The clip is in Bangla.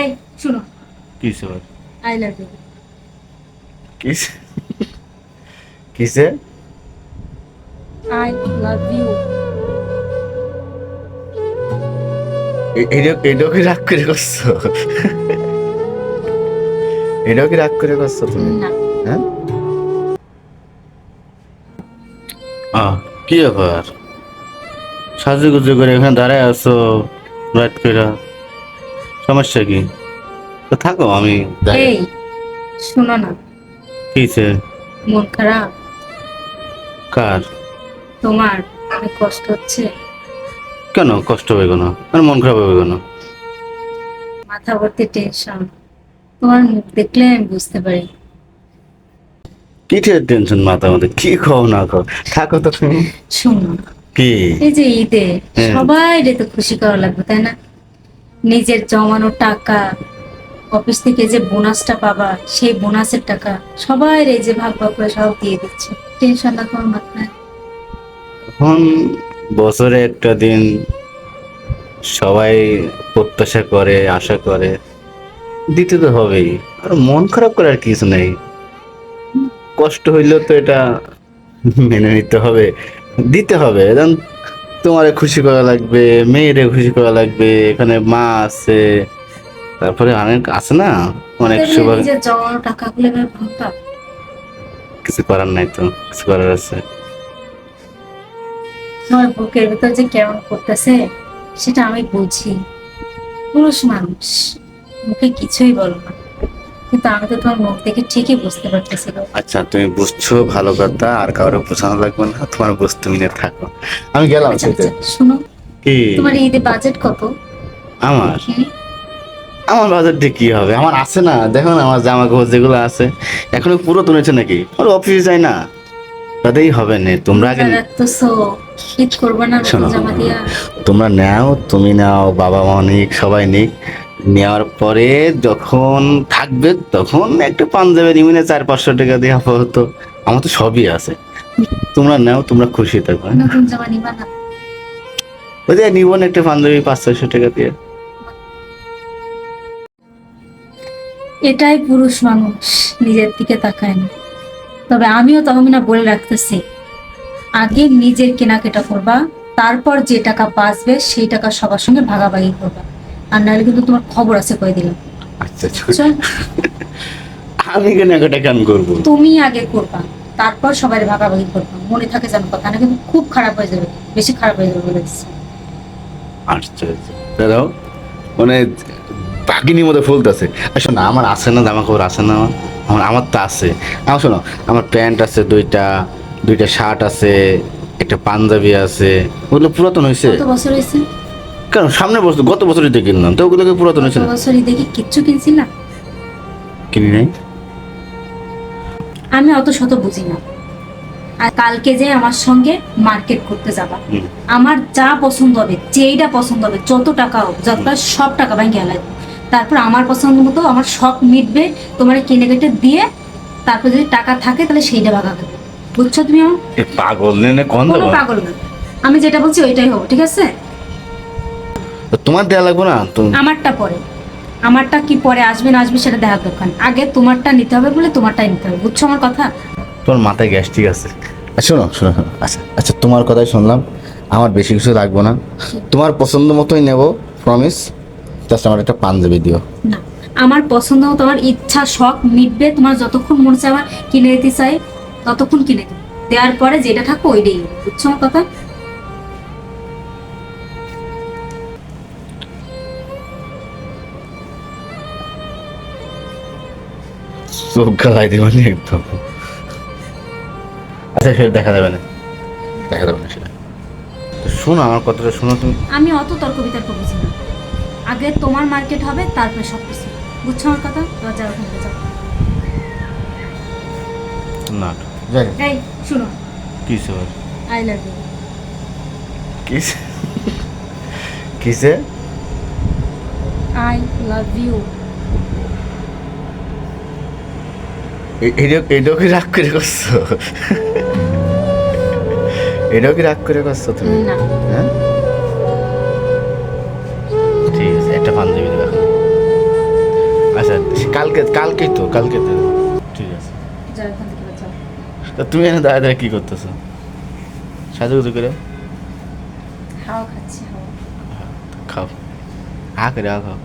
এই শুনো। কিসে ভাই আই লাভ ইউ কিসে? কিসে? আই লাভ ইউ এটাও কি রাগ করে করছ? এটাও কি রাগ করে করছ তুমি? হ্যাঁ? কি ব্যাপার? সাজু গুজু করে এখানে দাঁড়ায় আছো রাত করে সমস্যা কি? তো থাকো আমি এই শোনো না। কিসে মন খারাপ? কার? তোমার অনেক কষ্ট হচ্ছে? কেন? কষ্ট হবে কেন? আর মন খারাপ হবে কেন? মাথা ভর্তি টেনশন তোমার মুখ দেখলে আমি বুঝতে পারি। কিসের টেনশন মাথা মধ্যে কি খাও না খাও থাকো তো তুমি। শোনো। কি? এই যে ঈদে হ্যাঁ। সবাই তো খুশি করা লাগবে তাই না? নিজের জমানো টাকা অফিস থেকে যে বোনাসটা পাবা, সেই বোনাসের টাকা সবাই এই যে ভাগ ভাগ করে সব দিয়ে দিচ্ছে। টেনশন না তোমার মাথায় এখন বছরে একটা দিন সবাই প্রত্যাশা করে, আশা করে, দিতে তো হবেই। আর মন খারাপ করার কিছু নেই। কষ্ট হইলেও তো এটা মেনে নিতে হবে, দিতে হবে। তোমারে খুশি করা লাগবে মেয়েরে খুশি করা লাগবে এখানে মা আছে। তারপরে অনেক আছে না? অনেক ভাববা কিছু করার নাই তো কিছু করার আছে। তোমার বুকের ভিতর যে কেমন করতেছে সেটা আমি বুঝি। পুরুষ মানুষ মুখে কিছুই বলো না। কিন্তু আমি তো তোমার মুখ দেখে ঠিকই বুঝতে আচ্ছা তুমি বুঝছ ভালো কথা আর কারও বোঝানো লাগবে না তোমার বুঝ তুমি নিয়ে থাকো। আমি গেলাম আচ্ছা, সেটা আচ্ছা, শোনো কি? তোমার ঈদে বাজেট কত? আমার? আমার বাজারটা কি হবে? আমার আছে না দেখো না আমার জামা কাপড় যেগুলো আছে। এখনও পুরো তুলেছে নাকি? আর অফিসে যাই না। তাতেই হবে না তোমরা আগে না শোনো। তোমরা নাও তুমি নাও বাবা মা নিক সবাই নিক। নেওয়ার পরে যখন থাকবে তখন একটা পাঞ্জাবের ইমিনে চার পাঁচশো টাকা দিয়ে আপাতত। আমার তো সবই আছে। তোমরা নাও তোমরা খুশি থাকো হ্যাঁ? ওই যে নিব না একটা পাঞ্জাবি পাঁচ ছয়শো টাকা দিয়ে। এটাই পুরুষ মানুষ নিজের দিকে তাকায় না। তবে আমিও তহমিনা বলে রাখতেছি আগে নিজের কেনাকাটা করবা তারপর যে টাকা বাঁচবে সেই টাকা সবার সঙ্গে ভাগাভাগি করবা। আর নাহলে কিন্তু তোমার খবর আছে কয়ে দিলাম। আচ্ছা আচ্ছা। আমি কেন করব? তুমি আগে করবা তারপর সবাই ভাগাভাগি করবা। মনে থাকে যেন কথা না কিন্তু খুব খারাপ হয়ে যাবে বেশি খারাপ হয়ে যাবে বলে দিচ্ছি। আচ্ছা আচ্ছা। মানে বাগিনীর মধ্যে ফুলতেছে। শোনো না আমার আছে না জামা কাপড় আছে না আমার। আমার আমার তো আছে। আমার শোনো আমার প্যান্ট আছে দুইটা দুইটা শার্ট আছে একটা পাঞ্জাবি আছে। ওগুলো পুরাতন হয়েছে কত বছর হয়েছে কেন? সামনে বছর গত বছরই তো কিনলাম তো ওগুলোকে পুরাতন হয়েছে বছরই দেখি কিচ্ছু কিনছি না। কিনি নাই? আমি অত শত বুঝি না। আর কালকে যে আমার সঙ্গে মার্কেট করতে যাবা আমার যা পছন্দ হবে যেইটা পছন্দ হবে যত টাকা হোক যত সব টাকা ব্যাংকে গেলে তারপর আমার পছন্দ মতো আমার সব মিটবে তোমার কিনে কেটে দিয়ে তারপর যদি টাকা থাকে তাহলে সেইটা ভাগা দেবে বুঝছ তুমি আমার? পাগল নেনে কোন পাগল না। আমি যেটা বলছি ওইটাই হোক ঠিক আছে? তোমার দেয়া লাগবে না? তুমি আমারটা পরে। আমারটা কি পরে আসবে না আসবে সেটা দেখার দরকার। আগে তোমারটা নিতে হবে বলে তোমারটাই নিতে হবে। বুঝছ আমার কথা? তোমার মাথায় গ্যাস ঠিক আছে? শোনো শোনো শোনো। আচ্ছা আচ্ছা তোমার কথাই শুনলাম। আমার বেশি কিছু লাগবো না। তোমার পছন্দ মতোই নেব প্রমিস জাস্ট আমার একটা পাঞ্জাবি দিও। না আমার পছন্দ মতো আমার ইচ্ছা শখ মিটবে। তোমার যতক্ষণ মনে চায় আমার কিনে দিতে চাই ততক্ষণ কিনে দিই দেওয়ার পরে যেটা থাকো ওইটাই। বুঝছ আমার কথা? চোখ গালাই দেবো না একদম। আচ্ছা সেটা দেখা যাবে না। দেখা যাবে না সেটা। তো শোনো আমার কথাটা শোনো তুমি। আমি অত তর্ক বিতর্ক বুঝি না। আগে তোমার মার্কেট হবে তারপরে সব কিছু বুঝছ আমার কথা? যাও ওখান যাও। না। যাই। এই শুনো। কিসে আই লাভ ইউ কিসে কিসে আই লাভ ইউ এটাও কি রাগ করে করছ? এটাও কি রাগ করে করছ তুমি? হ্যাঁ? ঠিক আছে একটা পাঞ্জাবি দেবে এখন। আচ্ছা কালকে কালকে তো কালকে তো। ঠিক আছে। এখান তা তুমি এনে দাঁড়া দাঁড়া কি করতেছো? সাজুগুজু করে? হাওয়া খাচ্ছি খাও। হা করে খাও।